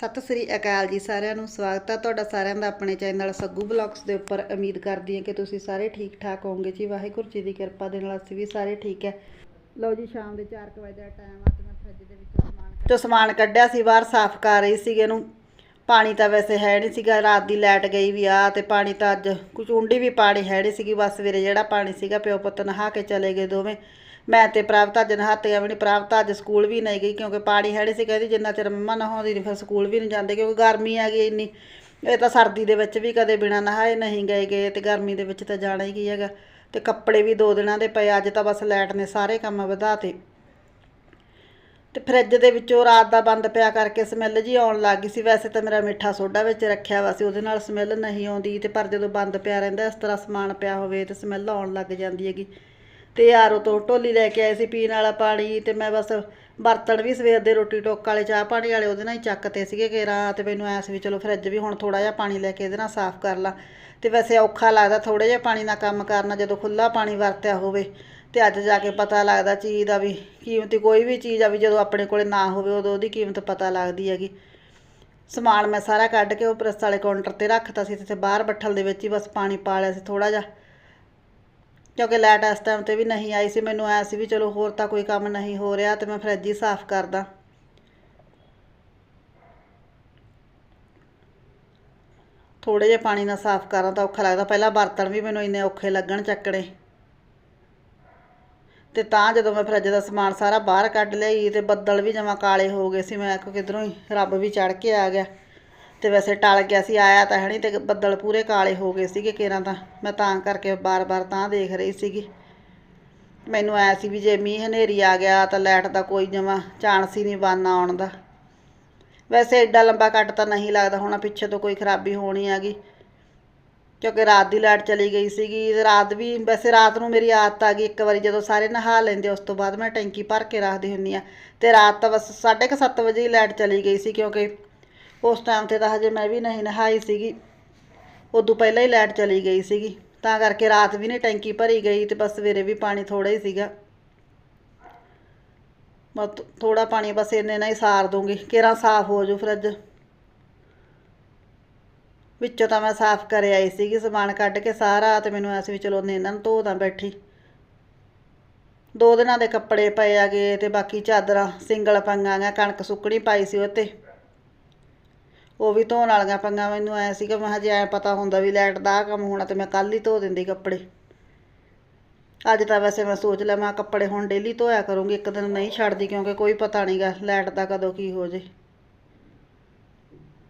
ਸਤਿ ਸ੍ਰੀ ਅਕਾਲ ਜੀ ਸਾਰਿਆਂ ਨੂੰ, ਸਵਾਗਤ ਹੈ ਤੁਹਾਡਾ ਸਾਰਿਆਂ ਦਾ ਆਪਣੇ ਚੈਨਲ ਸੱਗੂ ਬਲੌਗਸ ਦੇ ਉੱਪਰ। ਉਮੀਦ ਕਰਦੀ ਹਾਂ ਕਿ ਤੁਸੀਂ ਸਾਰੇ ਠੀਕ ਠਾਕ ਹੋਵੋਗੇ ਜੀ। ਵਾਹਿਗੁਰੂ ਜੀ ਦੀ ਕਿਰਪਾ ਦੇ ਨਾਲ ਅਸੀਂ ਵੀ ਸਾਰੇ ਠੀਕ ਹੈ। ਲਓ ਜੀ, ਸ਼ਾਮ ਦੇ 4 ਵਜੇ ਦਾ ਟਾਈਮ ਆ ਤੇ ਮੈਂ ਫਰਿੱਜ ਦੇ ਵਿੱਚੋਂ ਸਮਾਨ ਚੋਂ ਸਮਾਨ ਕੱਢਿਆ ਸੀ, ਬਾਹਰ ਸਾਫ਼ ਕਰ ਰਹੀ ਸੀਗੇ ਇਹਨੂੰ। ਪਾਣੀ ਤਾਂ ਵੈਸੇ ਹੈ ਨਹੀਂ ਸੀਗਾ, ਰਾਤ ਦੀ ਲਾਈਟ ਗਈ ਵੀ ਆ ਤੇ ਪਾਣੀ ਤਾਂ ਅੱਜ ਕੁਚੁੰਡੀ ਵੀ ਪਾਣੀ ਹੈ ਨਹੀਂ ਸੀਗੀ, ਬਸ ਸਵੇਰੇ ਜਿਹੜਾ ਪਾਣੀ ਸੀਗਾ ਪਿਓ ਪੁੱਤ ਨਹਾ ਕੇ ਚਲੇ ਗਏ ਦੋਵੇਂ। ਮੈਂ ਤੇ ਪ੍ਰਾਪਤਾ ਅੱਜ ਨਹਾਤੇ ਵੀ ਨਹੀਂ ਪ੍ਰਾਪਤਾ ਅੱਜ ਸਕੂਲ ਵੀ ਨਹੀਂ ਗਈ ਕਿਉਂਕਿ ਪਾਣੀ ਹੈ ਨਹੀਂ ਸੀ ਕਹਿੰਦੀ ਜਿੰਨਾ ਚਿਰ ਮੰਮਾ ਨਹਾਉਂਦੀ ਨਹੀਂ ਫਿਰ ਸਕੂਲ ਵੀ ਨਹੀਂ ਜਾਂਦੇ ਕਿਉਂਕਿ ਗਰਮੀ ਆ ਗਈ ਇੰਨੀ। ਇਹ ਤਾਂ ਸਰਦੀ ਦੇ ਵਿੱਚ ਵੀ ਕਦੇ ਬਿਨਾ ਨਹਾਏ ਨਹੀਂ ਗਏ ਗਏ ਤੇ ਗਰਮੀ ਦੇ ਵਿੱਚ ਤਾਂ ਜਾਣਾ ਹੀ ਕੀ ਹੈਗਾ। ਤੇ ਕੱਪੜੇ ਵੀ ਦੋ ਦਿਨਾਂ ਦੇ ਪਏ, ਅੱਜ ਤਾਂ ਬਸ ਲਾਈਟ ਨੇ ਸਾਰੇ ਕੰਮ ਵਧਾਤੇ ਤੇ ਫਰਿੱਜ ਦੇ ਵਿੱਚੋਂ ਰਾਤ ਦਾ ਬੰਦ ਪਿਆ ਕਰਕੇ ਸਮੈਲ ਜੀ ਆਉਣ ਲੱਗ ਗਈ ਸੀ। ਵੈਸੇ ਤਾਂ ਮੇਰਾ ਮਿੱਠਾ ਸੋਡਾ ਵਿੱਚ ਰੱਖਿਆ ਵਾ ਸੀ, ਉਹਦੇ ਨਾਲ ਸਮੈਲ ਨਹੀਂ ਆਉਂਦੀ ਤੇ ਪਰ ਜਦੋਂ ਬੰਦ ਪਿਆ ਰਹਿੰਦਾ, ਇਸ ਤਰ੍ਹਾਂ ਸਮਾਨ ਪਿਆ ਹੋਵੇ ਤੇ ਸਮੈਲ ਆਉਣ ਲੱਗ ਜਾਂਦੀ ਹੈਗੀ। ਤੇ ਆਰੋ ਤੋਂ ਢੋਲੀ ਲੈ ਕੇ ਆਏ ਸੀ ਪੀਣ ਵਾਲਾ ਪਾਣੀ ਤੇ ਮੈਂ ਬਸ ਬਰਤਨ ਵੀ ਸਵੇਰ ਦੇ ਰੋਟੀ ਟੋਕ ਵਾਲੇ, ਚਾਹ ਪਾਣੀ ਵਾਲੇ ਉਹਦੇ ਨਾਲ ਹੀ ਚੱਕਤੇ ਸੀਗੇ ਕੇਰਾਂ ਤੇ ਮੈਨੂੰ ਐਸ ਵੀ ਚਲੋ ਫਰਿੱਜ ਵੀ ਹੁਣ ਥੋੜਾ ਜਿਹਾ ਪਾਣੀ ਲੈ ਕੇ ਇਹਦੇ ਨਾਲ ਸਾਫ਼ ਕਰ ਲਾਂ। ਤੇ ਵੈਸੇ ਔਖਾ ਲੱਗਦਾ ਥੋੜੇ ਜਿਹਾ ਪਾਣੀ ਨਾਲ ਕੰਮ ਕਰਨਾ ਜਦੋਂ ਖੁੱਲਾ ਪਾਣੀ ਵਰਤਿਆ ਹੋਵੇ। ਤੇ ਅੱਜ ਜਾ ਕੇ ਪਤਾ ਲੱਗਦਾ ਚੀਜ਼ ਦਾ ਵੀ ਕੀਮਤੀ ਕੋਈ ਵੀ ਚੀਜ਼ ਆ ਵੀ ਜਦੋਂ ਆਪਣੇ ਕੋਲੇ ਨਾ ਹੋਵੇ ਉਦੋਂ ਉਹਦੀ ਕੀਮਤ ਪਤਾ ਲੱਗਦੀ ਹੈਗੀ। ਸਮਾਨ ਮੈਂ ਸਾਰਾ ਕੱਢ ਕੇ ਉਹ ਪ੍ਰੈਸ ਵਾਲੇ ਕਾਊਂਟਰ ਤੇ ਰੱਖਤਾ ਸੀ ਤੇ ਬਾਹਰ ਬੱਠਲ ਦੇ ਵਿੱਚ ਹੀ ਬਸ ਪਾਣੀ ਪਾ ਲਿਆ ਸੀ ਥੋੜਾ ਜਿਹਾ। ਕਿਉਂਕਿ ਲਾਈਟ ਇਸ ਟਾਈਮ ਤੇ ਵੀ ਨਹੀਂ ਆਈ ਸੀ, ਮੈਨੂੰ ਐ ਸੀ ਵੀ ਚਲੋ ਹੋਰ ਤਾਂ ਕੋਈ ਕੰਮ ਨਹੀਂ ਹੋ ਰਿਹਾ ਤੇ ਮੈਂ ਫਰਿੱਜ ਹੀ ਸਾਫ਼ ਕਰਦਾ। ਥੋੜੇ ਜਿਹੇ ਪਾਣੀ ਨਾਲ ਸਾਫ਼ ਕਰਾਂ ਤਾਂ ਔਖਾ ਲੱਗਦਾ, ਪਹਿਲਾਂ ਬਰਤਨ ਵੀ ਮੈਨੂੰ ਇੰਨੇ ਔਖੇ ਲੱਗਣ ਚੱਕਣੇ। ਤੇ ਤਾਂ ਜਦੋਂ ਮੈਂ ਫਰਿੱਜ ਦਾ ਸਮਾਨ ਸਾਰਾ ਬਾਹਰ ਕੱਢ ਲਈ ਤੇ ਬੱਦਲ ਵੀ ਜਮਾ ਕਾਲੇ ਹੋ ਗਏ ਸੀ, ਮੈਂ ਕਿਹਾ ਕਿਧਰੋਂ ਹੀ, ਰੱਬ ਵੀ ਚੜ ਕੇ ਆ ਗਿਆ। ਤੇ ਵੈਸੇ ਟਲ ਗਿਆ ਸੀ, ਆਇਆ ਤਾਂ ਹੈ ਨਹੀਂ ਤੇ ਬੱਦਲ ਪੂਰੇ ਕਾਲੇ ਹੋ ਗਏ ਸੀਗੇ ਕੇਰਾਂ ਤਾਂ। ਮੈਂ ਤਾਂ ਕਰਕੇ ਬਾਰ-ਬਾਰ ਤਾਂ ਦੇਖ ਰਹੀ ਸੀਗੀ। ਮੈਨੂੰ ਐ ਸੀ ਵੀ ਜੇ ਮੀਂਹ ਹਨੇਰੀ ਆ ਗਿਆ ਤਾਂ ਲਾਈਟ ਦਾ ਕੋਈ ਜਮਾ ਚਾਂਸ ਹੀ ਨਹੀਂ ਬਣਨਾ ਆਉਣ ਦਾ। ਵੈਸੇ ਐਡਾ ਲੰਬਾ ਕੱਟ ਤਾਂ ਨਹੀਂ ਲੱਗਦਾ, ਹੋਣਾ ਪਿੱਛੇ ਤੋਂ ਕੋਈ ਖਰਾਬੀ ਹੋਣੀ ਹੈਗੀ। ਕਿਉਂਕਿ ਰਾਤ ਦੀ ਲਾਈਟ ਚਲੀ ਗਈ ਸੀਗੀ, ਤੇ ਰਾਤ ਵੀ ਵੈਸੇ ਰਾਤ ਨੂੰ ਮੇਰੀ ਆਦਤ ਆ ਗਈ ਇੱਕ ਵਾਰੀ ਜਦੋਂ ਸਾਰੇ ਨਹਾ ਲੈਂਦੇ, ਉਸ ਤੋਂ ਬਾਅਦ ਮੈਂ ਟੈਂਕੀ ਭਰ ਕੇ ਰੱਖਦੀ ਹੁੰਦੀ ਆ। ਤੇ ਰਾਤ ਤਾਂ ਬਸ 7:30 ਵਜੇ ਹੀ ਲਾਈਟ ਚਲੀ ਗਈ ਸੀ ਕਿਉਂਕਿ ਉਸ ਟਾਈਮ ਤੇ ਤਾਂ ਹਜੇ ਮੈਂ ਵੀ ਨਹੀਂ ਨਹਾਈ ਸੀਗੀ। ਉਦੋਂ ਪਹਿਲਾਂ ਹੀ ਲਾਈਟ ਚਲੀ ਗਈ ਸੀਗੀ, ਤਾਂ ਕਰਕੇ ਰਾਤ ਵੀ ਨਹੀਂ ਟੈਂਕੀ ਭਰੀ ਗਈ ਤੇ ਬਸ ਸਵੇਰੇ ਵੀ ਪਾਣੀ ਥੋੜਾ ਹੀ ਸੀਗਾ। ਮੈਂ ਥੋੜਾ ਪਾਣੀ ਬਸ ਇੰਨੇ ਨਾਲ ਹੀ ਸਾਰ ਦੂੰਗੀ ਕੇਰਾਂ ਸਾਫ਼ ਹੋ ਜੂ ਫਰਿੱਜ। ਵਿੱਚੋਂ ਤਾਂ ਮੈਂ ਸਾਫ਼ ਕਰ ਆਈ ਸੀਗੀ, ਸਮਾਨ ਕੱਢ ਕੇ ਸਾਰਾ ਤੇ ਮੈਨੂੰ ਐਸ ਵੀ ਚਲੋ ਨੇ ਇਹਨਾਂ ਨੂੰ ਧੋ ਦਾਂ ਬੈਠੀ। ਦੋ ਦਿਨਾਂ ਦੇ ਕੱਪੜੇ ਪਏ ਆਗੇ ਤੇ ਬਾਕੀ ਚਾਦਰਾਂ ਸਿੰਗਲ ਪੰਗਾਂ ਗਾ ਕਣਕ ਸੁੱਕਣੀ ਪਾਈ ਸੀ ਉਹ ਤੇ ਉਹ ਵੀ ਧੋਣ ਵਾਲੀਆਂ ਪੰਗਾਂ, ਮੈਨੂੰ ਐ ਸੀਗਾ, ਮੈਂ ਹਜੇ ਐ ਪਤਾ ਹੁੰਦਾ ਵੀ ਲਾਈਟ ਦਾ ਆਹ ਕੰਮ ਹੋਣਾ ਤੇ ਮੈਂ ਕੱਲ ਹੀ ਧੋ ਦਿੰਦੀ ਕੱਪੜੇ। ਅੱਜ ਤਾਂ ਵੈਸੇ ਮੈਂ ਸੋਚ ਲਿਆ, ਮੈਂ ਕੱਪੜੇ ਹੁਣ ਡੇਲੀ ਧੋਇਆ ਕਰੂੰਗੀ, ਇੱਕ ਦਿਨ ਨਹੀਂ ਛੱਡਦੀ ਕਿਉਂਕਿ ਕੋਈ ਪਤਾ ਨਹੀਂਗਾ ਲਾਈਟ ਦਾ ਕਦੋਂ ਕੀ ਹੋ ਜੇ।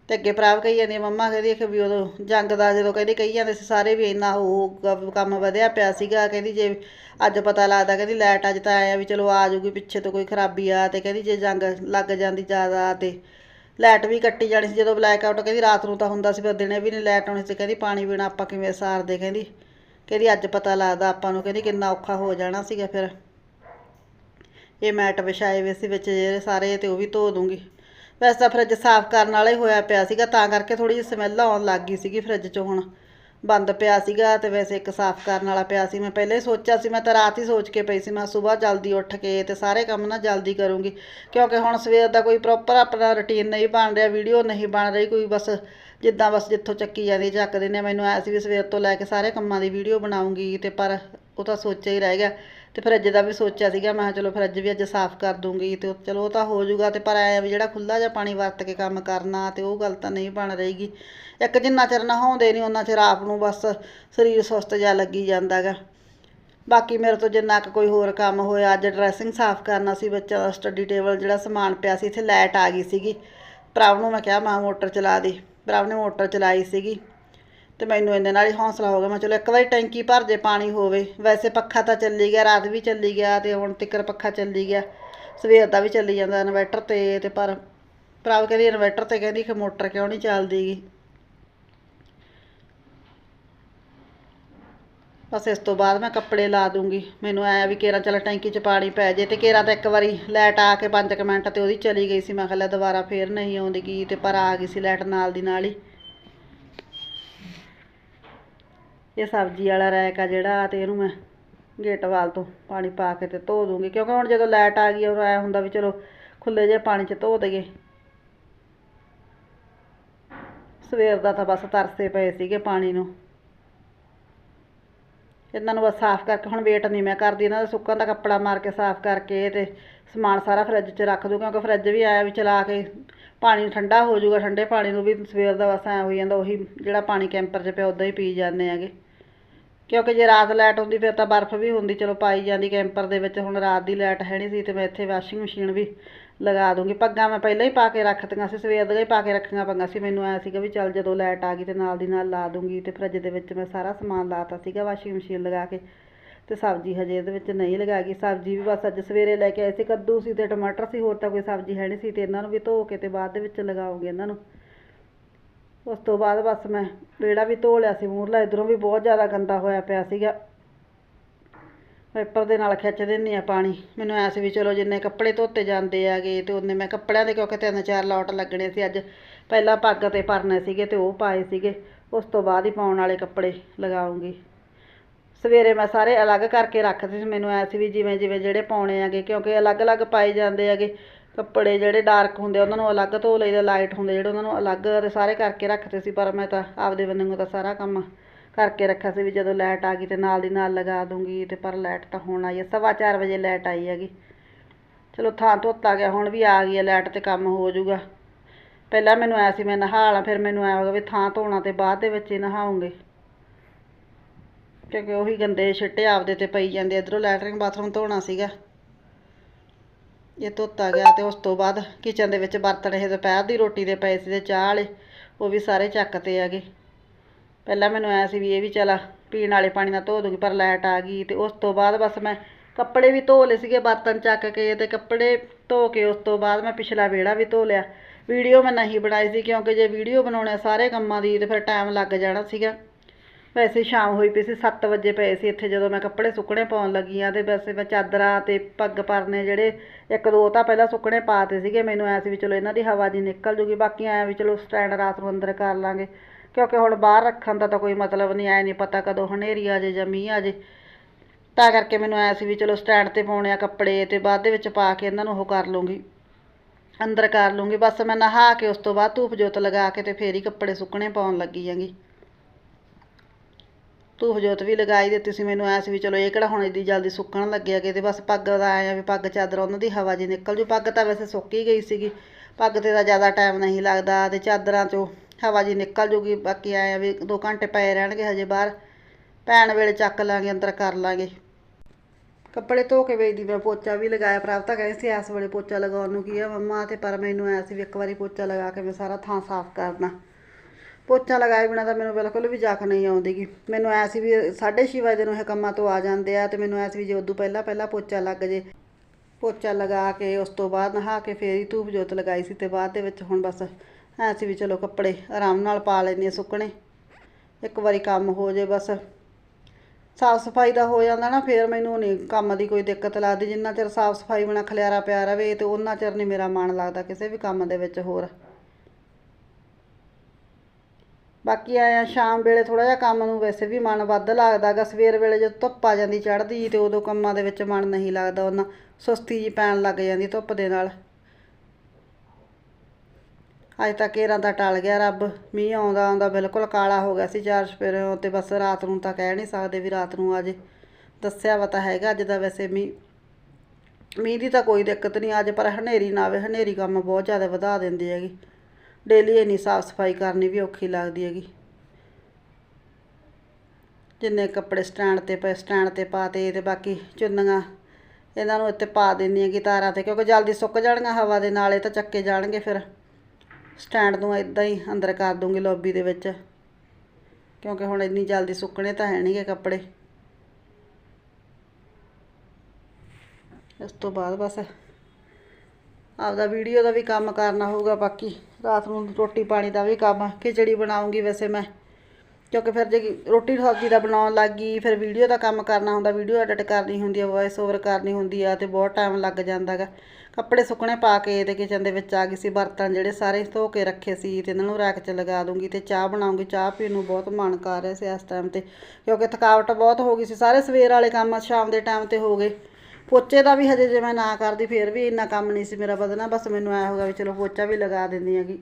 ਤੇ ਅੱਗੇ ਭਰਾਵ ਕਹੀ ਜਾਂਦੀ ਮੰਮਾ ਕਹਿੰਦੀ ਕਿ ਵੀ ਉਦੋਂ ਜੰਗ ਦਾ ਜਦੋਂ ਕਹਿੰਦੀ ਕਹੀ ਜਾਂਦੇ ਸੀ ਸਾਰੇ ਵੀ ਇੰਨਾ ਉਹ ਗ- ਕੰਮ ਵਧਿਆ ਪਿਆ ਸੀਗਾ, ਕਹਿੰਦੀ ਜੇ ਅੱਜ ਪਤਾ ਲੱਗਦਾ, ਕਹਿੰਦੀ ਲਾਈਟ ਅੱਜ ਤਾਂ ਆਇਆ ਵੀ ਚਲੋ ਆ ਜਾਊਗੀ, ਪਿੱਛੇ ਤੋਂ ਕੋਈ ਖਰਾਬੀ ਆ ਤੇ ਕਹਿੰਦੀ ਜੇ ਜੰਗ ਲੱਗ ਜਾਂਦੀ ਜ਼ਿਆਦਾ ਤੇ ਲਾਈਟ ਵੀ ਕੱਟੀ ਜਾਣੀ ਸੀ, ਜਦੋਂ ਬਲੈਕ ਆਊਟ ਕਹਿੰਦੀ ਰਾਤ ਨੂੰ ਤਾਂ ਹੁੰਦਾ ਸੀ ਪਰ ਦਿਨੇ ਵੀ ਨਹੀਂ ਲਾਈਟ ਆਉਣੀ ਸੀ, ਕਹਿੰਦੀ ਪਾਣੀ ਬਿਨਾ ਆਪਾਂ ਕਿਵੇਂ ਸਾਰਦੇ, ਕਹਿੰਦੀ ਕਹਿੰਦੀ ਅੱਜ ਪਤਾ ਲੱਗਦਾ ਆਪਾਂ ਨੂੰ, ਕਹਿੰਦੀ ਕਿੰਨਾ ਔਖਾ ਹੋ ਜਾਣਾ ਸੀਗਾ ਫਿਰ। ਇਹ ਮੈਟ ਵਿਛਾਏ ਵੇ ਸੀ ਵਿੱਚ, ਜਿਹੜੇ ਸਾਰੇ ਤੇ ਉਹ ਵੀ ਧੋ ਦੂੰਗੀ। ਵੈਸੇ ਤਾਂ ਫਰਿੱਜ ਸਾਫ਼ ਕਰਨ ਵਾਲਾ ਹੀ ਹੋਇਆ ਪਿਆ ਸੀਗਾ, ਤਾਂ ਕਰਕੇ ਥੋੜੀ ਜਿਹੀ ਸਮੈਲ ਆਉਣ ਲੱਗ ਗਈ ਸੀਗੀ ਫਰਿੱਜ 'ਚੋਂ ਹੁਣ। ਬੰਦ ਪਿਆ ਸੀਗਾ ਤੇ ਵੈਸੇ ਇੱਕ ਸਾਫ਼ ਕਰਨ ਵਾਲਾ ਪਿਆ ਸੀ। ਮੈਂ ਪਹਿਲੇ ਸੋਚਿਆ ਸੀ, ਮੈਂ ਤਾਂ ਰਾਤ ਹੀ ਸੋਚ ਕੇ ਪਈ ਸੀ, ਮੈਂ ਸਵੇਰ ਜਲਦੀ ਉੱਠ ਕੇ ਤੇ ਸਾਰੇ ਕੰਮ ਨਾ ਜਲਦੀ ਕਰੂੰਗੀ। ਕਿਉਂਕਿ ਹੁਣ ਸਵੇਰ ਦਾ ਕੋਈ ਪ੍ਰੋਪਰ ਆਪਣਾ ਰੁਟੀਨ ਨਹੀਂ ਬਣ ਰਿਹਾ ਵੀਡੀਓ ਨਹੀਂ ਬਣ ਰਹੀ, ਕੋਈ ਬਸ ਜਿੱਦਾਂ ਬਸ ਜਿੱਥੋਂ ਚੱਕੀ ਜਾਂਦੀ ਚੱਕ ਦਿੰਦੇ ਆ ਮੈਨੂੰ ਐ ਸੀ ਵੀ ਸਵੇਰ ਤੋਂ ਲੈ ਕੇ ਸਾਰੇ ਕੰਮਾਂ ਦੀ ਵੀਡੀਓ ਬਣਾਉਂਗੀ ਤੇ ਪਰ ਉਹ ਤਾਂ ਸੋਚਿਆ ਹੀ ਰਹਿ ਗਿਆ। ਤੇ ਫਰਿੱਜ ਦਾ ਵੀ ਸੋਚਿਆ ਸੀਗਾ, ਮੈਂ ਕਿਹਾ ਚਲੋ ਫਰਿੱਜ ਵੀ ਅੱਜ ਸਾਫ਼ ਕਰ ਦੂੰਗੀ ਤੇ ਚਲੋ ਉਹ ਤਾਂ ਹੋ ਜਾਊਗਾ ਤੇ ਪਰ ਐ ਵੀ ਜਿਹੜਾ ਖੁੱਲਾ ਜਿਹਾ ਪਾਣੀ ਵਰਤ ਕੇ ਕੰਮ ਕਰਨਾ ਤੇ ਉਹ ਗੱਲ ਤਾਂ ਨਹੀਂ ਬਣ ਰਹੇਗੀ। ਇੱਕ ਜਿੰਨਾ ਚਿਰ ਨਹਾਉਂਦੇ ਨਹੀਂ ਉਹਨਾਂ ਚਿਰ ਆਪ ਨੂੰ ਬਸ ਸਰੀਰ ਸੁਸਤ ਜਿਹਾ ਲੱਗੀ ਜਾਂਦਾ ਗਾ ਬਾਕੀ ਮੇਰੇ ਤੋਂ ਜਿੰਨਾ ਕੁ ਕੋਈ ਹੋਰ ਕੰਮ ਹੋਇਆ, ਅੱਜ ਡਰੈਸਿੰਗ ਸਾਫ਼ ਕਰਨਾ ਸੀ ਬੱਚਾ ਦਾ ਸਟੱਡੀ ਟੇਬਲ ਜਿਹੜਾ ਸਮਾਨ ਪਿਆ ਸੀ, ਇੱਥੇ ਲਾਈਟ ਆ ਗਈ ਸੀਗੀ। ਪ੍ਰਭ ਨੂੰ ਮੈਂ ਕਿਹਾ, ਮਾਂ ਮੋਟਰ ਚਲਾ ਦੇ। ਪ੍ਰਭ ਨੇ ਮੋਟਰ ਚਲਾਈ ਸੀਗੀ। ਤੇ ਮੈਨੂੰ ਇਹਦੇ ਨਾਲ ਹੀ ਹੌਸਲਾ ਹੋ ਗਿਆ। ਮੈਂ ਚਲੋ ਇੱਕ ਵਾਰੀ ਟੈਂਕੀ ਭਰ ਜੇ ਪਾਣੀ ਹੋਵੇ। ਵੈਸੇ ਪੱਖਾ ਤਾਂ ਚੱਲੀ ਗਿਆ, ਰਾਤ ਵੀ ਚੱਲੀ ਗਿਆ ਤੇ ਹੁਣ ਤਿੱਕਰ ਪੱਖਾ ਚੱਲੀ ਗਿਆ। ਸਵੇਰ ਦਾ ਵੀ ਚੱਲੀ ਜਾਂਦਾ ਇਨਵਰਟਰ ਤੇ ਤੇ ਪਰ ਪ੍ਰਭ ਕਹਿੰਦੀ ਇਨਵਰਟਰ ਤੇ ਕਹਿੰਦੀ ਕਿ ਮੋਟਰ ਕਿਉਂ ਨਹੀਂ ਚੱਲਦੀਗੀ ਬਸ ਇਸ ਤੋਂ ਬਾਅਦ ਮੈਂ ਕੱਪੜੇ ਲਾ ਦੂੰਗੀ। ਮੈਨੂੰ ਐ ਵੀ ਕੇਰਾ ਚੱਲ ਟੈਂਕੀ 'ਚ ਪਾਣੀ ਪੈ ਜੇ ਤੇ ਕੇਰਾ ਤਾਂ ਇੱਕ ਵਾਰੀ ਲਾਈਟ ਆ ਕੇ 5 ਮਿੰਟ ਤੇ ਉਹਦੀ ਚਲੀ ਗਈ ਸੀ। ਮੈਂ ਕਿਹਾ ਦੁਬਾਰਾ ਫੇਰ ਨਹੀਂ ਆਉਂਦੀ ਗੀ ਤੇ ਪਰ ਆ ਗਈ ਸੀ ਲਾਈਟ ਨਾਲ ਦੀ ਨਾਲ ਹੀ। ਇਹ ਸਬਜ਼ੀ ਵਾਲਾ ਰੈਕ ਆ ਜਿਹੜਾ, ਤੇ ਇਹਨੂੰ ਮੈਂ ਗੇਟ ਵਾਲ ਤੋਂ ਪਾਣੀ ਪਾ ਕੇ ਤੇ ਧੋ ਦੂੰਗੀ। ਕਿਉਂਕਿ ਹੁਣ ਜਦੋਂ ਲਾਈਟ ਆ ਗਈ ਉਹ ਐ ਹੁੰਦਾ ਵੀ ਚਲੋ ਖੁੱਲੇ ਜਿਹੇ ਪਾਣੀ 'ਚ ਧੋ ਦਈਏ। ਸਵੇਰ ਦਾ ਤਾਂ ਬਸ ਤਰਸੇ ਪਏ ਸੀਗੇ ਪਾਣੀ ਨੂੰ। ਇਹਨਾਂ ਨੂੰ ਬਸ ਸਾਫ਼ ਕਰਕੇ, ਹੁਣ ਵੇਟ ਨਹੀਂ ਮੈਂ ਕਰਦੀ, ਇਹਨਾਂ ਦਾ ਸੁੱਕਣ ਦਾ ਕੱਪੜਾ ਮਾਰ ਕੇ ਸਾਫ਼ ਕਰਕੇ ਤੇ ਸਮਾਨ ਸਾਰਾ ਫਰਿੱਜ 'ਚ ਰੱਖ ਦੂੰ ਕਿਉਂਕਿ ਫਰਿੱਜ ਵੀ ਆਇਆ ਵੀ ਚਲਾ ਕੇ ਪਾਣੀ ਠੰਡਾ ਹੋ ਜਾਊਗਾ, ਠੰਡੇ ਪਾਣੀ ਨੂੰ ਵੀ ਸਵੇਰ ਦਾ ਬਸ ਐਂ ਹੋਈ ਜਾਂਦਾ, ਉਹੀ ਜਿਹੜਾ ਪਾਣੀ ਕੈਂਪਰ 'ਚ ਪਿਆ ਉਦਾਂ ਹੀ ਪੀ ਜਾਂਦੇ ਹੈਗੇ। ਕਿਉਂਕਿ ਜੇ ਰਾਤ ਲਾਈਟ ਹੁੰਦੀ, ਫਿਰ ਤਾਂ ਬਰਫ਼ ਵੀ ਹੁੰਦੀ, ਚਲੋ ਪਾਈ ਜਾਂਦੀ ਕੈਂਪਰ ਦੇ ਵਿੱਚ, ਹੁਣ ਰਾਤ ਦੀ ਲਾਈਟ ਹੈ ਨਹੀਂ ਸੀ ਤੇ ਮੈਂ ਇੱਥੇ ਵਾਸ਼ਿੰਗ ਮਸ਼ੀਨ ਵੀ ਲਗਾ ਦੂੰਗੀ ਪੱਗਾਂ ਮੈਂ ਪਹਿਲਾਂ ਹੀ ਪਾ ਕੇ ਰੱਖਤੀਆਂ ਸੀ, ਸਵੇਰ ਦੀਆਂ ਹੀ ਪਾ ਕੇ ਰੱਖੀਆਂ ਪੱਗਾਂ ਸੀ, ਮੈਨੂੰ ਐ ਸੀਗਾ ਵੀ ਚੱਲ ਜਦੋਂ ਲਾਈਟ ਆ ਗਈ ਤੇ ਨਾਲ ਦੀ ਨਾਲ ਲਾ ਦੂੰਗੀ ਤੇ ਫਰਿੱਜ ਦੇ ਵਿੱਚ ਮੈਂ ਸਾਰਾ ਸਮਾਨ ਲਾਤਾ ਸੀਗਾ ਵਾਸ਼ਿੰਗ ਮਸ਼ੀਨ ਲਗਾ ਕੇ। ਤੇ ਸਬਜ਼ੀ ਹਜੇ ਇਹਦੇ ਵਿੱਚ ਨਹੀਂ ਲਗਾ ਗਈ। ਸਬਜ਼ੀ ਵੀ ਬਸ ਅੱਜ ਸਵੇਰੇ ਲੈ ਕੇ ਆਏ ਸੀ ਕੱਦੂ ਸੀ ਤੇ ਟਮਾਟਰ ਸੀ, ਹੋਰ ਤਾਂ ਕੋਈ ਸਬਜ਼ੀ ਹੈ ਨਹੀਂ ਸੀ ਤੇ ਇਹਨਾਂ ਨੂੰ ਵੀ ਧੋ ਕੇ ਤੇ ਬਾਅਦ ਦੇ ਵਿੱਚ ਲਗਾਉਂਗੀ ਇਹਨਾਂ ਨੂੰ। ਉਸ ਤੋਂ ਬਾਅਦ ਬਸ ਮੈਂ ਵਿਹੜਾ ਵੀ ਧੋ ਲਿਆ ਸੀ ਮੂਰਲਾ ਇਧਰੋਂ ਵੀ ਬਹੁਤ ਜ਼ਿਆਦਾ ਗੰਦਾ ਹੋਇਆ ਪਿਆ ਸੀਗਾ। ਪੇਪਰ ਦੇ ਨਾਲ ਖਿੱਚ ਦਿੰਨੀ ਆ ਪਾਣੀ। ਮੈਨੂੰ ਐ ਵੀ ਚਲੋ ਜਿੰਨੇ ਕੱਪੜੇ ਧੋਤੇ ਜਾਂਦੇ ਆਗੇ ਤੇ ਉਹਨੇ ਮੈਂ ਕੱਪੜਿਆਂ ਦੇ ਕਿਉਂਕਿ ਤਿੰਨ ਚਾਰ ਲੋਟ ਲੱਗਣੇ ਸੀ ਅੱਜ। ਪਹਿਲਾਂ ਪੱਗ ਤੇ ਪਰਨੇ ਸੀਗੇ ਤੇ ਉਹ ਪਾਏ ਸੀਗੇ। ਉਸ ਤੋਂ ਬਾਅਦ ਹੀ ਪਾਉਣ ਵਾਲੇ ਕੱਪੜੇ ਲਗਾਉਂਗੀ। ਸਵੇਰੇ ਮੈਂ ਸਾਰੇ ਅਲੱਗ ਕਰਕੇ ਰੱਖਦੇ ਸੀ, ਮੈਨੂੰ ਐ ਸੀ ਵੀ ਜਿਵੇਂ ਜਿਵੇਂ ਜਿਹੜੇ ਪਾਉਣੇ ਆਗੇ ਕਿਉਂਕਿ ਅਲੱਗ-ਅਲੱਗ ਪਾਏ ਜਾਂਦੇ ਆਗੇ ਕੱਪੜੇ ਜਿਹੜੇ ਡਾਰਕ ਹੁੰਦੇ ਉਹਨਾਂ ਨੂੰ ਅਲੱਗ ਧੋ ਲਈਦਾ ਲਾਈਟ ਹੁੰਦੇ, ਜਿਹੜੇ ਉਹਨਾਂ ਨੂੰ ਅਲੱਗ ਤੇ ਸਾਰੇ ਕਰਕੇ ਰੱਖਦੇ ਸੀ, ਪਰ ਮੈਂ ਤਾਂ ਆਪਦੇ ਬੰਨਿਓ ਤਾਂ ਸਾਰਾ ਕੰਮ ਕਰਕੇ ਰੱਖਿਆ ਸੀ ਵੀ ਜਦੋਂ ਲਾਈਟ ਆ ਗਈ ਤੇ ਨਾਲ ਦੀ ਨਾਲ ਲਗਾ ਦੂੰਗੀ ਤੇ ਪਰ ਲਾਈਟ ਤਾਂ ਹੁਣ ਆਈ ਹੈ ਸਵਾ ਚਾਰ ਵਜੇ ਲਾਈਟ ਆਈ ਹੈਗੀ। ਚਲੋ ਥਾਂ ਧੋਤਾ ਗਿਆ, ਹੁਣ ਵੀ ਆ ਗਈ ਹੈ ਲਾਈਟ ਤੇ ਕੰਮ ਹੋ ਜਾਊਗਾ। ਪਹਿਲਾਂ ਮੈਨੂੰ ਐ ਸੀ ਮੈਂ ਨਹਾ ਲਾਂ, ਫਿਰ ਮੈਨੂੰ ਐ ਹੋ ਗਿਆ ਵੀ ਥਾਂ ਧੋਣਾ ਤੇ ਬਾਅਦ ਦੇ ਵਿੱਚ ਹੀ ਨਹਾਉਂਗੇ। ਕਿਉਂਕਿ ਉਹੀ ਗੰਦੇ ਛਿੱਟੇ ਆਪਦੇ ਤੇ ਪਈ ਜਾਂਦੇ ਇਧਰੋਂ ਲੈਟਰਿੰਗ ਬਾਥਰੂਮ ਧੋਣਾ ਸੀਗਾ। ਇਹ ਧੋਤਾ ਗਿਆ ਤੇ ਉਸ ਤੋਂ ਬਾਅਦ ਕਿਚਨ ਦੇ ਵਿੱਚ ਬਰਤਨ ਇਹ ਦੁਪਹਿਰ ਦੀ ਰੋਟੀ ਦੇ ਪਏ ਸੀ ਤੇ ਚਾਹ ਵਾਲੇ, ਉਹ ਵੀ ਸਾਰੇ ਚੱਕਤੇ ਹੈਗੇ ਪਹਿਲਾਂ ਮੈਨੂੰ ਐ ਸੀ ਵੀ ਇਹ ਵੀ ਚਲਾ ਪੀਣ ਵਾਲੇ ਪਾਣੀ ਨਾਲ ਧੋ ਦੂੰਗੀ ਪਰ ਲਾਈਟ ਆ ਗਈ ਤੇ ਉਸ ਤੋਂ ਬਾਅਦ ਬਸ ਮੈਂ ਕੱਪੜੇ ਵੀ ਧੋ ਲਏ ਸੀਗੇ ਬਰਤਨ ਚੱਕ ਕੇ ਤੇ ਕੱਪੜੇ ਧੋ ਕੇ ਉਸ ਤੋਂ ਬਾਅਦ ਮੈਂ ਪਿਛਲਾ ਵਿਹੜਾ ਵੀ ਧੋ ਲਿਆ। ਵੀਡੀਓ ਮੈਂ ਨਹੀਂ ਬਣਾਈ ਸੀ ਕਿਉਂਕਿ ਜੇ ਵੀਡੀਓ ਬਣਾਉਣੇ ਸਾਰੇ ਕੰਮਾਂ ਦੀ ਤੇ ਫਿਰ ਟਾਈਮ ਲੱਗ ਜਾਣਾ ਸੀਗਾ। ਵੈਸੇ ਸ਼ਾਮ ਹੋਈ ਪਈ ਸੀ 7 ਵਜੇ ਪਏ ਸੀ ਇੱਥੇ ਜਦੋਂ ਮੈਂ ਕੱਪੜੇ ਸੁੱਕਣੇ ਪਾਉਣ ਲੱਗੀ ਆ ਤੇ ਵੈਸੇ ਮੈਂ ਚਾਦਰਾਂ ਤੇ ਪੱਗ ਪਰਨੇ ਜਿਹੜੇ ਇੱਕ ਦੋ ਤਾਂ ਪਹਿਲਾਂ ਸੁੱਕਣੇ ਪਾਤੇ ਸੀਗੇ, ਮੈਨੂੰ ਐ ਸੀ ਵੀ ਚਲੋ ਇਹਨਾਂ ਦੀ ਹਵਾ ਜੀ ਨਿਕਲ ਜੂਗੀ, ਬਾਕੀ ਐ ਵੀ ਚਲੋ ਸਟੈਂਡ ਰਾਤ ਨੂੰ ਅੰਦਰ ਕਰ ਲਾਂਗੇ। ਕਿਉਂਕਿ ਹੁਣ ਬਾਹਰ ਰੱਖਣ ਦਾ ਤਾਂ ਕੋਈ ਮਤਲਬ ਨਹੀਂ, ਐ ਨਹੀਂ ਪਤਾ ਕਦੋਂ ਹਨੇਰੀ ਆ ਜੇ ਜਾਂ ਮੀਂਹ ਆ ਜੇ। ਤਾਂ ਕਰਕੇ ਮੈਨੂੰ ਐ ਸੀ ਵੀ ਚਲੋ ਸਟੈਂਡ ਤੇ ਪਾਉਣੇ ਆ ਕੱਪੜੇ ਤੇ ਬਾਅਦ ਦੇ ਵਿੱਚ ਪਾ ਕੇ ਇਹਨਾਂ ਨੂੰ ਉਹ ਕਰ ਲੂੰਗੀ, ਅੰਦਰ ਕਰ ਲੂੰਗੀ। ਬਸ ਮੈਂ ਨਹਾ ਕੇ ਉਸ ਤੋਂ ਬਾਅਦ ਧੂਪ ਜੋਤ ਲਗਾ ਕੇ ਤੇ ਫੇਰ ਹੀ ਕੱਪੜੇ ਸੁੱਕਣੇ ਪਾਉਣ ਲੱਗੀ ਜਾਂਗੀ ਧੂਫ ਜੋਤ ਵੀ ਲਗਾਈ ਦਿੱਤੀ ਸੀ ਮੈਨੂੰ, ਐ ਸੀ ਵੀ ਚਲੋ ਇਹ ਕਿਹੜਾ ਹੁਣ ਇੱਡੀ ਜਲਦੀ ਸੁੱਕਣ ਲੱਗਿਆ ਹੈਗੇ ਬਸ ਪੱਗ ਦਾ ਆਇਆ ਵੀ ਪੱਗ ਚਾਦਰ ਉਹਨਾਂ ਦੀ ਹਵਾ ਜੀ ਨਿਕਲ ਜੂ। ਪੱਗ ਤਾਂ ਵੈਸੇ ਸੁੱਕ ਹੀ ਗਈ ਸੀਗੀ। ਪੱਗ ਤੇ ਤਾਂ ਜ਼ਿਆਦਾ ਟਾਈਮ ਨਹੀਂ ਲੱਗਦਾ, ਤੇ ਚਾਦਰਾਂ 'ਚੋਂ ਹਵਾ ਜੀ ਨਿਕਲ ਜੂਗੀ, ਬਾਕੀ ਆਇਆ ਵੀ 2 ਘੰਟੇ ਪਏ ਰਹਿਣਗੇ ਹਜੇ ਬਾਹਰ। ਪੈਣ ਵੇਲੇ ਚੱਕ ਲਾਂਗੇ, ਅੰਦਰ ਕਰ ਲਾਂਗੇ। ਕੱਪੜੇ ਧੋ ਕੇ ਵੇਚਦੀ, ਮੈਂ ਪੋਚਾ ਵੀ ਲਗਾਇਆ ਪ੍ਰਾਪ ਤਾਂ ਸੀ ਇਸ ਵੇਲੇ ਪੋਚਾ ਲਗਾਉਣ ਨੂੰ ਕੀ ਆ ਮੰਮਾ, ਤੇ ਪਰ ਮੈਨੂੰ ਐ ਸੀ ਵੀ ਇੱਕ ਵਾਰੀ ਪੋਚਾ ਲਗਾ ਕੇ ਮੈਂ ਸਾਰਾ ਥਾਂ ਸਾਫ਼ ਕਰਨਾ। ਪੋਚਾ ਲਗਾਏ ਬਿਨਾਂ ਤਾਂ ਮੈਨੂੰ ਬਿਲਕੁਲ ਵੀ ਜਾਖ ਨਹੀਂ ਆਉਂਦੀਗੀ। ਮੈਨੂੰ ਐ ਸੀ ਵੀ 6:30 ਵਜੇ ਨੂੰ ਇਹ ਕੰਮਾਂ ਤੋਂ ਆ ਜਾਂਦੇ ਆ ਤੇ ਮੈਨੂੰ ਐ ਸੀ ਵੀ ਜੇ ਉਦੋਂ ਪਹਿਲਾਂ ਪਹਿਲਾਂ ਪੋਚਾ ਲੱਗ ਜੇ। ਪੋਚਾ ਲਗਾ ਕੇ ਉਸ ਤੋਂ ਬਾਅਦ ਨਹਾ ਕੇ ਫੇਰ ਹੀ ਧੂਪ ਜੋਤ ਲਗਾਈ ਸੀ ਤੇ ਬਾਅਦ ਦੇ ਵਿੱਚ ਹੁਣ ਬਸ ਐ ਸੀ ਵੀ ਚਲੋ ਕੱਪੜੇ ਆਰਾਮ ਨਾਲ ਪਾ ਲੈਂਦੀ ਸੁੱਕਣੇ। ਇੱਕ ਵਾਰੀ ਕੰਮ ਹੋ ਜੇ ਬਸ। ਸਾਫ਼ ਸਫ਼ਾਈ ਦਾ ਹੋ ਜਾਂਦਾ ਨਾ, ਫੇਰ ਮੈਨੂੰ ਨਹੀਂ ਕੰਮ ਦੀ ਕੋਈ ਦਿੱਕਤ ਲੱਗਦੀ। ਜਿੰਨਾ ਚਿਰ ਸਾਫ਼ ਸਫ਼ਾਈ ਬਣਾ ਖਲਿਆਰਾ ਪਿਆ ਰਵੇ ਤੇ ਉਹਨਾਂ ਚਿਰ ਨਹੀਂ ਮੇਰਾ ਮਨ ਲੱਗਦਾ ਕਿਸੇ ਵੀ ਕੰਮ ਦੇ ਵਿੱਚ ਹੋਰ। ਬਾਕੀ ਆਇਆ ਸ਼ਾਮ ਵੇਲੇ ਥੋੜਾ ਜਿਹਾ ਕੰਮ ਨੂੰ ਵੈਸੇ ਵੀ ਮਨ ਵੱਧ ਲੱਗਦਾ ਗਾ ਸਵੇਰ ਵੇਲੇ ਜਦੋਂ ਧੁੱਪ ਆ ਜਾਂਦੀ ਚੜ੍ਹਦੀ ਤੇ ਉਦੋਂ ਕੰਮਾਂ ਦੇ ਵਿੱਚ ਮਨ ਨਹੀਂ ਲੱਗਦਾ ਉਹਨਾਂ ਸੁਸਤੀ ਜੀ ਪੈਣ ਲੱਗ ਜਾਂਦੀ ਧੁੱਪ ਦੇ ਨਾਲ। ਅੱਜ ਤਾਂ ਇਹਰਾਂ ਦਾ ਟਲ ਗਿਆ ਰੱਬ, ਮੀਂਹ ਆਉਂਦਾ ਆਉਂਦਾ ਬਿਲਕੁਲ ਕਾਲਾ ਹੋ ਗਿਆ ਸੀ ਚਾਰ ਸਪੇਰੇ ਤੇ ਬਸ ਰਾਤ ਨੂੰ ਤਾਂ ਕਹਿ ਨਹੀਂ ਸਕਦੇ ਵੀ ਰਾਤ ਨੂੰ ਆ ਜੇ ਦੱਸਿਆ ਵਾ ਤਾਂ ਹੈਗਾ, ਅੱਜ ਦਾ ਵੈਸੇ ਮੀਂਹ ਮੀਂਹ ਦੀ ਤਾਂ ਕੋਈ ਦਿੱਕਤ ਨਹੀਂ, ਅੱਜ ਪਰ ਹਨੇਰੀ ਨਾ ਆਵੇ, ਹਨੇਰੀ ਕੰਮ ਬਹੁਤ ਜ਼ਿਆਦਾ ਵਧਾ ਦਿੰਦੀ ਹੈਗੀ। ਡੇਲੀ ਇੰਨੀ ਸਾਫ਼ ਸਫ਼ਾਈ ਕਰਨੀ ਵੀ ਔਖੀ ਲੱਗਦੀ ਹੈਗੀ। ਜਿੰਨੇ ਕੱਪੜੇ ਸਟੈਂਡ ਤੇ ਪਏ, ਸਟੈਂਡ ਤੇ ਪਾਤੇ ਤੇ ਬਾਕੀ ਚੁੰਨੀਆਂ ਇਹਨਾਂ ਨੂੰ ਇੱਥੇ ਪਾ ਦਿੰਦੀ ਹੈਗੀ ਤਾਰਾਂ ਤੇ, ਕਿਉਂਕਿ ਜਲਦੀ ਸੁੱਕ ਜਾਣਗੀਆਂ ਹਵਾ ਦੇ ਨਾਲ, ਇਹ ਤਾਂ ਚੱਕੇ ਜਾਣਗੇ ਫਿਰ। ਸਟੈਂਡ ਨੂੰ ਇਦਾਂ ਹੀ ਅੰਦਰ ਕਰ ਦੂੰਗੀ ਲੌਬੀ ਦੇ ਵਿੱਚ, ਕਿਉਂਕਿ ਹੁਣ ਇੰਨੀ ਜਲਦੀ ਸੁੱਕਣੇ ਤਾਂ ਹੈ ਨਹੀਂਗੇ ਕੱਪੜੇ। ਇਸ ਤੋਂ ਬਾਅਦ ਬਸ ਆਪਦਾ ਵੀਡੀਓ ਦਾ ਵੀ ਕੰਮ ਕਰਨਾ ਹੋਊਗਾ ਬਾਕੀ। ਰਾਤ ਨੂੰ ਰੋਟੀ ਪਾਣੀ ਦਾ ਵੀ ਕੰਮ ਖਿਚੜੀ ਬਣਾਉਂਗੀ ਵੈਸੇ ਮੈਂ। ਕਿਉਂਕਿ ਫਿਰ ਜੇ ਰੋਟੀ ਸਬਜ਼ੀ ਦਾ ਬਣਾਉਣ ਲੱਗ ਗਈ, ਫਿਰ ਵੀਡੀਓ ਦਾ ਕੰਮ ਕਰਨਾ ਹੁੰਦਾ। ਵੀਡੀਓ ਐਡਿਟ ਕਰਨੀ ਹੁੰਦੀ ਆ ਵੌਇਸ ਓਵਰ ਕਰਨੀ ਹੁੰਦੀ ਆ ਤੇ ਬਹੁਤ ਟਾਈਮ ਲੱਗ ਜਾਂਦਾ ਗਾ। ਕੱਪੜੇ ਸੁੱਕਣੇ ਪਾ ਕੇ ਤੇ ਕਿਚਨ ਦੇ ਵਿੱਚ ਆ ਗਈ ਸੀ, ਬਰਤਨ ਜਿਹੜੇ ਸਾਰੇ ਧੋ ਕੇ ਰੱਖੇ ਸੀ ਤੇ ਇਹਨਾਂ ਨੂੰ ਰੈਕ 'ਚ ਲਗਾ ਦੂੰਗੀ ਤੇ ਚਾਹ ਬਣਾਉਂਗੀ। ਚਾਹ ਪੀਣ ਨੂੰ ਬਹੁਤ ਮਨ ਕਰ ਰਿਹਾ ਸੀ ਇਸ ਟਾਈਮ ਤੇ। ਕਿਉਂਕਿ ਥਕਾਵਟ ਬਹੁਤ ਹੋ ਗਈ ਸੀ। ਸਾਰੇ ਸਵੇਰ ਵਾਲੇ ਕੰਮ ਸ਼ਾਮ ਦੇ ਟਾਈਮ ਤੇ ਹੋ ਗਏ। ਪੋਚੇ ਦਾ ਵੀ ਹਜੇ ਜੇ ਮੈਂ ਨਾ ਕਰਦੀ, ਫਿਰ ਵੀ ਇੰਨਾ ਕੰਮ ਨਹੀਂ ਸੀ ਮੇਰਾ ਵਧਣਾ, ਬਸ ਮੈਨੂੰ ਐ ਹੋਗਾ ਵੀ ਚਲੋ ਪੋਚਾ ਵੀ ਲਗਾ ਦਿੰਦੀ ਹੈਗੀ।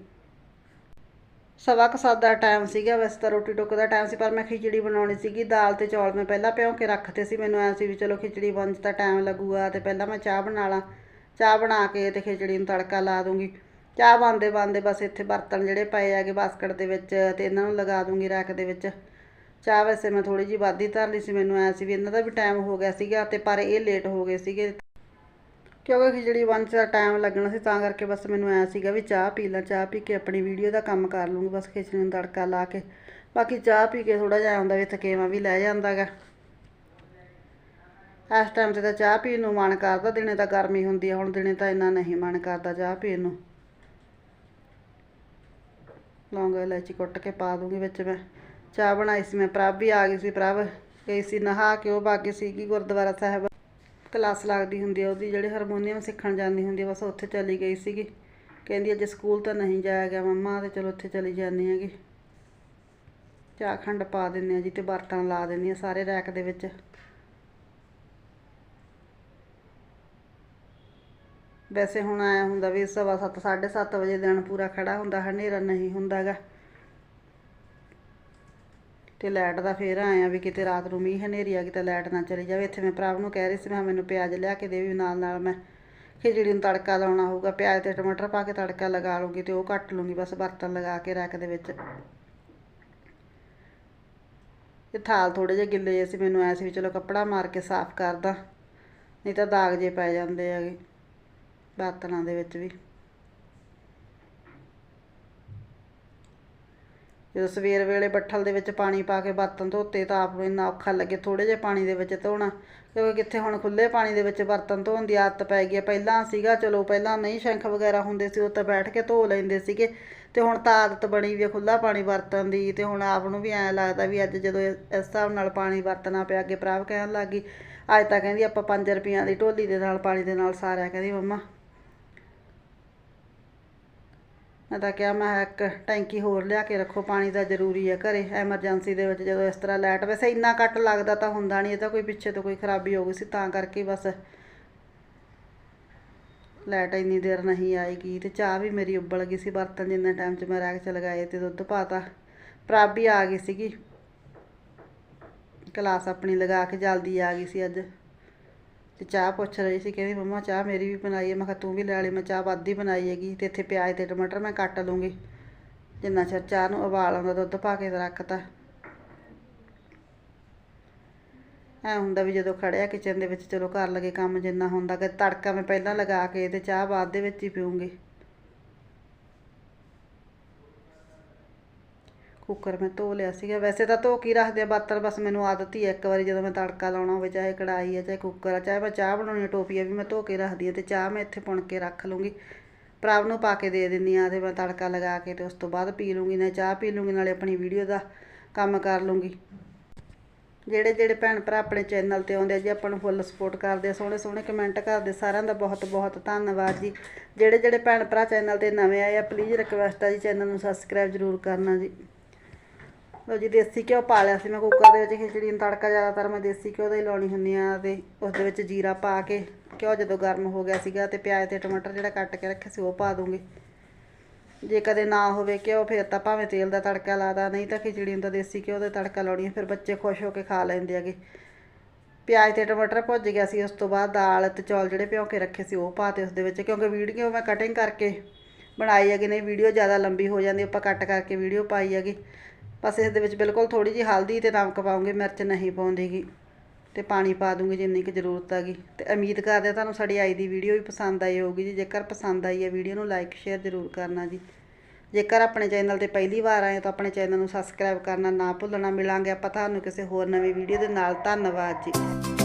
ਸਵਾ ਕੁ ਸੱਤ ਦਾ ਟਾਈਮ ਸੀਗਾ, ਵੈਸੇ ਤਾਂ ਰੋਟੀ ਟੁੱਕ ਦਾ ਟਾਈਮ ਸੀ, ਪਰ ਮੈਂ ਖਿਚੜੀ ਬਣਾਉਣੀ ਸੀਗੀ, ਦਾਲ ਤੇ ਚੌਲ ਮੈਂ ਪਹਿਲਾਂ ਭਿਉਂ ਕੇ ਰੱਖਤੇ ਸੀ, ਮੈਨੂੰ ਐਂ ਸੀ ਵੀ ਚਲੋ ਖਿਚੜੀ ਬਣ ਤਾਂ ਟਾਈਮ ਲੱਗੂਗਾ ਤੇ ਪਹਿਲਾਂ ਮੈਂ ਚਾਹ ਬਣਾ ਲਾਂ। ਚਾਹ ਬਣਾ ਕੇ ਤੇ ਖਿਚੜੀ ਨੂੰ ਤੜਕਾ ਲਾ ਦੂੰਗੀ। ਚਾਹ ਬਣਦੇ ਬਣਦੇ ਬਸ ਇੱਥੇ ਬਰਤਨ ਜਿਹੜੇ ਪਏ ਹੈਗੇ, ਬਾਸਕਟ ਦੇ ਵਿੱਚ ਤੇ ਇਹਨਾਂ ਨੂੰ ਲਗਾ ਦੂੰਗੀ ਰੈਕ ਦੇ ਵਿੱਚ। ਚਾਹ ਵੈਸੇ ਮੈਂ ਥੋੜੀ ਜਿਹੀ ਵਾਧੀ ਧਰ ਲਈ ਸੀ, ਮੈਨੂੰ ਐਂ ਸੀ ਵੀ ਇਹਨਾਂ ਦਾ ਵੀ ਟਾਈਮ ਹੋ ਗਿਆ ਸੀਗਾ ਤੇ ਪਰ ਇਹ ਲੇਟ ਹੋ ਗਏ ਸੀਗੇ। ਕਿਉਂਕਿ ਖਿਚੜੀ ਬਣ 'ਚ ਟਾਈਮ ਲੱਗਣਾ ਸੀ, ਤਾਂ ਕਰਕੇ ਬਸ ਮੈਨੂੰ ਐ ਸੀਗਾ ਵੀ ਚਾਹ ਪੀ ਲਾਂ, ਚਾਹ ਪੀ ਕੇ ਆਪਣੀ ਵੀਡੀਓ ਦਾ ਕੰਮ ਕਰ ਲੂੰਗੀ, ਬਸ ਖਿਚੜੀ ਨੂੰ ਤੜਕਾ ਲਾ ਕੇ। ਬਾਕੀ ਚਾਹ ਪੀ ਕੇ ਥੋੜਾ ਜਿਹਾ ਆਉਂਦਾ ਵੀ ਥਕੇਵਾਂ ਵੀ ਲੈ ਜਾਂਦਾਗਾ। ਇਸ ਟਾਈਮ ਤੇ ਤਾਂ ਚਾਹ ਪੀਣ ਨੂੰ ਮਨ ਕਰਦਾ, ਦਿਨੇ ਤਾਂ ਗਰਮੀ ਹੁੰਦੀ ਹੈ ਹੁਣ ਦਿਨੇ ਤਾਂ ਇੰਨਾ ਨਹੀਂ ਮਨ ਕਰਦਾ ਚਾਹ ਪੀਣ ਨੂੰ। ਲੌਂਗ ਇਲਾਇਚੀ ਕੁੱਟ ਕੇ ਪਾ ਦੂੰਗੀ ਵਿੱਚ ਮੈਂ। ਚਾਹ ਬਣਾਈ ਸੀ ਮੈਂ, ਪ੍ਰਭ ਵੀ ਆ ਗਈ ਸੀ ਪ੍ਰਭ। ਗਈ ਸੀ ਨਹਾ ਕੇ, ਉਹ ਬਾਕੀ ਸੀਗੀ ਗੁਰਦੁਆਰਾ ਸਾਹਿਬ। ਕਲਾਸ ਲੱਗਦੀ ਹੁੰਦੀ ਆ ਉਹਦੀ, ਜਿਹੜੇ ਹਾਰਮੋਨੀਅਮ ਸਿੱਖਣ ਜਾਂਦੀ ਹੁੰਦੀ ਆ, ਬਸ ਉੱਥੇ ਚਲੀ ਗਈ ਸੀਗੀ। ਕਹਿੰਦੀ ਅੱਜ ਸਕੂਲ ਤਾਂ ਨਹੀਂ ਜਾਇਆ ਗਿਆ ਮੰਮਾ, ਤੇ ਚਲੋ ਉੱਥੇ ਚਲੀ ਜਾਂਦੀ ਹੈਗੀ। ਚਾਹ ਖੰਡ ਪਾ ਦਿੰਦੇ ਆ ਜੀ ਤੇ ਬਰਤਨ ਲਾ ਦਿੰਦੀ ਆ ਸਾਰੇ ਰੈਕ ਦੇ ਵਿੱਚ। ਵੈਸੇ ਹੁਣ ਆਇਆ ਹੁੰਦਾ ਵੀ ਸਵਾ ਸੱਤ, ਸਾਢੇ ਸੱਤ ਵਜੇ ਦਿਨ ਪੂਰਾ ਖੜਾ ਹੁੰਦਾ, ਹਨੇਰਾ ਨਹੀਂ ਹੁੰਦਾਗਾ। ਤੇ ਲਾਈਟ ਦਾ ਫੇਰ ਆਇਆ ਵੀ ਕਿਤੇ ਰਾਤ ਨੂੰ ਮੀਂਹ ਹਨੇਰੀ ਆ ਕਿਤੇ ਤਾਂ ਲਾਈਟ ਨਾ ਚਲੀ ਜਾਵੇ। ਇੱਥੇ ਮੈਂ ਪ੍ਰਭ ਨੂੰ ਕਹਿ ਰਹੀ ਸੀ, ਮੈਂ ਕਿਹਾ ਮੈਨੂੰ ਪਿਆਜ਼ ਲਿਆ ਕੇ ਦੇ ਵੀ ਨਾਲ ਨਾਲ ਮੈਂ ਖਿਚੜੀ ਨੂੰ ਤੜਕਾ ਲਾਉਣਾ ਹੋਊਗਾ, ਪਿਆਜ਼ ਤੇ ਟਮਾਟਰ ਪਾ ਕੇ ਤੜਕਾ ਲਗਾ ਲੂੰਗੀ ਤੇ ਉਹ ਕੱਟ ਲੂੰਗੀ ਬਸ ਬਰਤਨ ਲਗਾ ਕੇ ਰੱਖ ਦੇ ਵਿੱਚ। ਇਹ ਥਾਲ ਥੋੜੇ ਜਿਹੇ ਗਿੱਲੇ ਜਿਹੇ ਸੀ, ਮੈਨੂੰ ਐ ਸੀ ਵੀ ਚਲੋ ਕੱਪੜਾ ਮਾਰ ਕੇ ਸਾਫ਼ ਕਰਦਾ, ਨਹੀਂ ਤਾਂ ਦਾਗ ਜੇ ਪੈ ਜਾਂਦੇ ਹੈਗੇ ਬਰਤਨਾਂ ਦੇ ਵਿੱਚ ਵੀ। ਜਦੋਂ ਸਵੇਰ ਵੇਲੇ ਬੱਠਲ ਦੇ ਵਿੱਚ ਪਾਣੀ ਪਾ ਕੇ ਬਰਤਨ ਧੋਤੇ ਤਾਂ ਆਪ ਨੂੰ ਇੰਨਾ ਔਖਾ ਲੱਗੇ ਥੋੜੇ ਜਿਹੇ ਪਾਣੀ ਦੇ ਵਿੱਚ ਧੋਣਾ। ਕਿਉਂਕਿ ਕਿੱਥੇ ਹੁਣ ਖੁੱਲੇ ਪਾਣੀ ਦੇ ਵਿੱਚ ਬਰਤਨ ਧੋਣ ਦੀ ਆਦਤ ਪੈ ਗਈ ਹੈ। ਪਹਿਲਾਂ ਸੀਗਾ, ਚਲੋ ਪਹਿਲਾਂ ਨਹੀਂ ਸ਼ੰਖ ਵਗੈਰਾ ਹੁੰਦੇ ਸੀ, ਉਹ ਤਾਂ ਬੈਠ ਕੇ ਧੋ ਲੈਂਦੇ ਸੀਗੇ। ਤੇ ਹੁਣ ਤਾਂ ਆਦਤ ਬਣੀ ਵੀ ਖੁੱਲਾ ਪਾਣੀ ਵਰਤਣ ਦੀ। ਤੇ ਹੁਣ ਆਪ ਨੂੰ ਵੀ ਐਂ ਲੱਗਦਾ ਵੀ ਅੱਜ ਜਦੋਂ ਇਸ ਇਸ ਹਿਸਾਬ ਨਾਲ ਪਾਣੀ ਵਰਤਣਾ ਪਿਆ, ਅੱਗੇ ਪ੍ਰਾਪ ਕਹਿਣ ਲੱਗੀ ਅੱਜ ਤਾਂ ਕਹਿੰਦੀ ਆਪਾਂ 5 ਰੁਪਈਆਂ ਦੀ ਢੋਲੀ ਦੇ ਨਾਲ, ਪਾਣੀ ਦੇ ਨਾਲ ਸਾਰਿਆ ਕਹਿੰਦੀ, ਮੰਮਾ ਮੈਂ ਤਾਂ ਕਿਹਾ, ਮੈਂ ਇੱਕ ਟੈਂਕੀ ਹੋਰ ਲਿਆ ਕੇ ਰੱਖੋ, ਪਾਣੀ ਦਾ ਜ਼ਰੂਰੀ ਹੈ ਘਰੇ ਐਮਰਜੈਂਸੀ ਦੇ ਵਿੱਚ ਜਦੋਂ ਇਸ ਤਰ੍ਹਾਂ ਲਾਈਟ ਵੈਸੇ ਇੰਨਾ ਕੱਟ ਲੱਗਦਾ ਤਾਂ ਹੁੰਦਾ ਨਹੀਂ, ਇਹ ਤਾਂ ਕੋਈ ਪਿੱਛੇ ਤੋਂ ਕੋਈ ਖਰਾਬੀ ਹੋ ਗਈ ਸੀ, ਤਾਂ ਕਰਕੇ ਬਸ ਲਾਈਟ ਇੰਨੀ ਦੇਰ ਨਹੀਂ ਆਏਗੀ ਤੇ ਚਾਹ ਵੀ ਮੇਰੀ ਉਬਲ ਗਈ ਸੀ, ਬਰਤਨ ਜਿੰਨੇ ਟਾਈਮ 'ਚ ਮੈਂ ਰੈਕ 'ਚ ਲਗਾਏ ਤੇ ਦੁੱਧ ਪਾਤਾ ਪ੍ਰਭ ਵੀ ਆ ਗਈ ਸੀਗੀ ਕਲਾਸ ਆਪਣੀ ਲਗਾ ਕੇ ਜਲਦੀ ਆ ਗਈ ਸੀ ਅੱਜ। ਤੇ ਚਾਹ ਪੁੱਛ ਰਹੀ ਸੀ, ਕਹਿੰਦੀ, ਮੰਮਾ, ਚਾਹ ਮੇਰੀ ਵੀ ਬਣਾਈ ਹੈ। ਮੈਂ ਕਿਹਾ, ਤੂੰ ਵੀ ਲੈ ਲਈ। ਮੈਂ ਚਾਹ ਵੱਧ ਹੀ ਬਣਾਈ ਹੈਗੀ ਤੇ ਇੱਥੇ ਪਿਆਜ਼ ਤੇ ਟਮਾਟਰ ਮੈਂ ਕੱਟ ਲੂੰਗੀ। ਜਿੰਨਾ ਚਿਰ ਚਾਹ ਨੂੰ ਉਬਾਲ ਆਉਂਦਾ, ਦੁੱਧ ਪਾ ਕੇ ਰੱਖਤਾ। ਐ ਹੁੰਦਾ ਵੀ ਜਦੋਂ ਖੜਿਆ ਕਿਚਨ ਦੇ ਵਿੱਚ, ਚਲੋ ਕਰ ਲਗੇ ਕੰਮ ਜਿੰਨਾ ਹੁੰਦਾ, ਕਿ ਤੜਕਾ ਮੈਂ ਪਹਿਲਾਂ ਲਗਾ ਕੇ ਤੇ ਚਾਹ ਬਾਅਦ ਦੇ ਵਿੱਚ ਹੀ ਪੀਉਂਗੀ ਕੁੱਕਰ ਮੈਂ ਧੋ ਲਿਆ ਸੀਗਾ। ਵੈਸੇ ਤਾਂ ਧੋ ਕੇ ਹੀ ਰੱਖਦੇ ਆ ਬਾਤਰ ਬਸ ਮੈਨੂੰ ਆਦਤ ਹੀ ਹੈ ਇੱਕ ਵਾਰੀ ਜਦੋਂ ਮੈਂ ਤੜਕਾ ਲਾਉਣਾ ਹੋਵੇ, ਚਾਹੇ ਕੜਾਈ ਹੈ ਚਾਹੇ ਕੁੱਕਰ ਹੈ ਚਾਹੇ ਮੈਂ ਚਾਹ ਬਣਾਉਣੀ ਹੈ ਟੋਪੀਆ ਵੀ ਮੈਂ ਧੋ ਕੇ ਰੱਖਦੀ ਹਾਂ ਤੇ ਚਾਹ ਮੈਂ ਇੱਥੇ ਪੁਣ ਕੇ ਰੱਖ ਲੂੰਗੀ। ਪ੍ਰਭ ਨੂੰ ਪਾ ਕੇ ਦੇ ਦਿੰਦੀ ਆ ਤੇ ਮੈਂ ਤੜਕਾ ਲਗਾ ਕੇ ਤੇ ਉਸ ਤੋਂ ਬਾਅਦ ਪੀ ਲੂੰਗੀ ਨਾ ਚਾਹ ਪੀ ਲੂੰਗੀ, ਨਾਲੇ ਆਪਣੀ ਵੀਡੀਓ ਦਾ ਕੰਮ ਕਰ ਲੂੰਗੀ। ਜਿਹੜੇ ਜਿਹੜੇ ਭੈਣ ਭਰਾ ਆਪਣੇ ਚੈਨਲ ਤੇ ਆਉਂਦੇ ਆ, ਜੀ ਆਪਾਂ ਨੂੰ ਫੁੱਲ ਸਪੋਰਟ ਕਰਦੇ ਆ, ਸੋਹਣੇ ਸੋਹਣੇ ਕਮੈਂਟ ਕਰਦੇ ਸਾਰਿਆਂ ਦਾ ਬਹੁਤ ਬਹੁਤ ਧੰਨਵਾਦ ਜੀ। ਜਿਹੜੇ ਜਿਹੜੇ ਭੈਣ ਭਰਾ ਚੈਨਲ ਤੇ ਨਵੇਂ ਆਏ ਆ ਪਲੀਜ਼ ਰਿਕਵੈਸਟ ਆ ਜੀ, ਚੈਨਲ ਨੂੰ ਸਬਸਕ੍ਰਾਈਬ ਜ਼ਰੂਰ ਕਰਨਾ ਜੀ। ਲੋ ਜੀ, ਦੇਸੀ ਘਿਓ ਪਾ ਲਿਆ ਸੀ ਮੈਂ ਕੁੱਕਰ ਦੇ ਵਿੱਚ, ਖਿਚੜੀ ਨੂੰ ਤੜਕਾ ਜ਼ਿਆਦਾਤਰ ਮੈਂ ਦੇਸੀ ਘਿਓ ਦਾ ਹੀ ਲਾਉਣੀ ਹੁੰਦੀ ਆ ਤੇ ਉਸ ਦੇ ਵਿੱਚ ਜੀਰਾ ਪਾ ਕੇ, ਘਿਓ ਜਦੋਂ ਗਰਮ ਹੋ ਗਿਆ ਸੀਗਾ ਤੇ ਪਿਆਜ਼ ਤੇ ਟਮਾਟਰ ਜਿਹੜਾ ਕੱਟ ਕੇ ਰੱਖਿਆ ਸੀ ਉਹ ਪਾ ਦੂੰਗੀ। ਜੇ ਕਦੇ ਨਾ ਹੋਵੇ ਘਿਓ, ਫਿਰ ਤਾਂ ਭਾਵੇਂ ਤੇਲ ਦਾ ਤੜਕਾ ਲਾਦਾ ਨਹੀਂ ਤਾਂ ਖਿਚੜੀ ਨੂੰ ਤਾਂ ਦੇਸੀ ਘਿਓ ਦਾ ਤੜਕਾ ਲਾਉਣੀ ਆ, ਫਿਰ ਬੱਚੇ ਖੁਸ਼ ਹੋ ਕੇ ਖਾ ਲੈਂਦੇ ਹੈਗੇ। ਪਿਆਜ਼ ਤੇ ਟਮਾਟਰ ਭੁੱਜ ਗਿਆ ਸੀ, ਉਸ ਤੋਂ ਬਾਅਦ ਦਾਲ ਤੇ ਚੌਲ ਜਿਹੜੇ ਭਿਉਂ ਕੇ ਰੱਖੇ ਸੀ, ਉਹ ਪਾਤੇ ਉਸ ਦੇ ਵਿੱਚ, ਕਿਉਂਕਿ ਵੀਡੀਓ ਮੈਂ ਕਟਿੰਗ ਕਰਕੇ ਬਣਾਈ ਹੈਗੀ, ਨਹੀਂ, ਵੀਡੀਓ ਜ਼ਿਆਦਾ ਲੰਬੀ ਹੋ ਜਾਂਦੀ, ਆਪਾਂ ਕੱਟ ਕਰਕੇ ਵੀਡੀਓ ਪਾਈ ਹੈਗੀ। ਬਸ ਇਸ ਦੇ ਵਿੱਚ ਬਿਲਕੁਲ ਥੋੜੀ ਜਿਹੀ ਹਲਦੀ ਤੇ ਨਮਕ ਪਾਉਂਗੇ, ਮਿਰਚ ਨਹੀਂ ਪਾਉਂਦੀਗੀ ਤੇ ਪਾਣੀ ਪਾ ਦੂੰਗੀ ਜਿੰਨੀ ਕੁ ਜ਼ਰੂਰਤ ਹੈਗੀ। ਤੇ ਉਮੀਦ ਕਰਦੇ ਹਾਂ ਤੁਹਾਨੂੰ ਸਾਡੀ ਅੱਜ ਦੀ ਵੀਡੀਓ ਵੀ ਪਸੰਦ ਆਈ ਹੋਊਗੀ ਜੀ। ਜੇਕਰ ਪਸੰਦ ਆਈ ਹੈ ਵੀਡੀਓ ਨੂੰ ਲਾਈਕ, ਸ਼ੇਅਰ ਜ਼ਰੂਰ ਕਰਨਾ ਜੀ। ਜੇਕਰ ਆਪਣੇ ਚੈਨਲ ਤੇ ਪਹਿਲੀ ਵਾਰ ਆਏ ਹੋ ਤਾਂ ਆਪਣੇ ਚੈਨਲ ਨੂੰ ਸਬਸਕ੍ਰਾਈਬ ਕਰਨਾ ਨਾ ਭੁੱਲਣਾ। ਮਿਲਾਂਗੇ ਆਪਾਂ ਤੁਹਾਨੂੰ ਕਿਸੇ ਹੋਰ ਨਵੀਂ ਵੀਡੀਓ ਦੇ ਨਾਲ। ਧੰਨਵਾਦ ਜੀ।